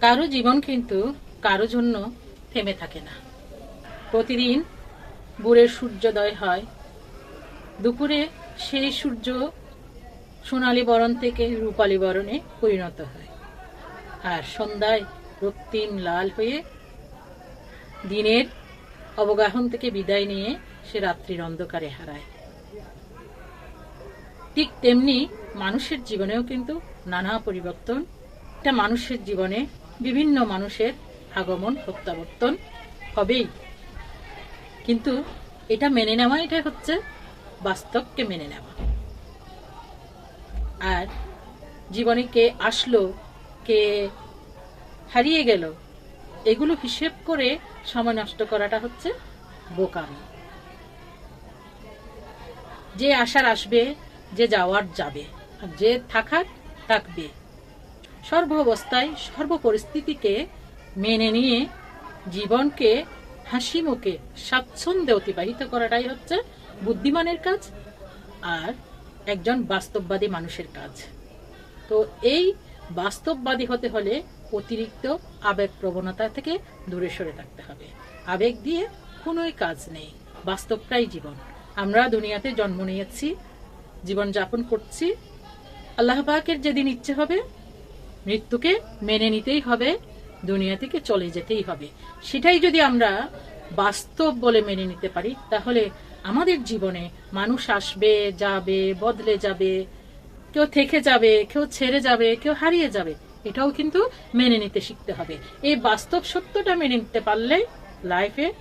কারও জীবন কিন্তু কারও জন্য থেমে থাকে না। প্রতিদিন ভোরের সূর্যোদয় হয়। দুপুরে সেই সূর্য সোনালী বরণ থেকে রূপালী বরণে পরিণত হয়। আর সন্ধ্যায় রক্তিম লাল হয়ে দিনের অবগাহন থেকে বিদায় নিয়ে সে রাত্রির অন্ধকারে হারায়। ঠিক তেমনি মানুষের জীবনেও কিন্তু নানা পরিবর্তন। একটা মানুষের জীবনে বিভিন্ন মানুষের আগমন, প্রত্যাবর্তন হবেই। কিন্তু এটা মেনে নেওয়া এটা হচ্ছে বাস্তবকে মেনে নেওয়া। আর জীবনে কে আসলো, কে হারিয়ে গেল, এগুলো হিসেব করে সময় নষ্ট করাটা হচ্ছে বোকামি। যে আসার আসবে, যে যাওয়ার যাবে, আর যে থাকার থাকবে। সর্ব অবস্থায় সর্ব পরিস্থিতিকে মেনে নিয়ে জীবনকে হাসি মুখে স্বাচ্ছন্দ্যে অতিবাহিত করাটাই হচ্ছে বুদ্ধিমানের কাজ আর একজন বাস্তববাদী মানুষের কাজ। তো এই বাস্তববাদী হতে হলে অতিরিক্ত আবেগ প্রবণতা থেকে দূরে সরে থাকতে হবে। আবেগ দিয়ে কোনোই কাজ নেই, বাস্তবটাই জীবন। আমরা দুনিয়াতে জন্ম নিয়েছি জীবন যাপন করছি, আল্লাহ পাকের যেদিন ইচ্ছে হবে মৃত্যুকে মেনে নিতেই হবে, দুনিয়া থেকে চলে যেতেই হবে। সেটাই যদি আমরা বাস্তব বলে মেনে নিতে পারি, তাহলে আমাদের জীবনে মানুষ আসবে, যাবে, বদলে যাবে, কেউ থেকে যাবে, কেউ ছেড়ে যাবে, কেউ হারিয়ে যাবে, এটাও কিন্তু মেনে নিতে শিখতে হবে। এই বাস্তব সত্যটা মেনে নিতে পারলে লাইফে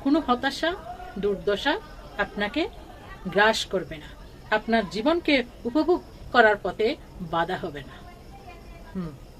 কোনো হতাশা, দুর্দশা আপনাকে গ্রাস করবে না। আপনার জীবনকে উপভোগ করার পথে বাধা হবে না। Hmm.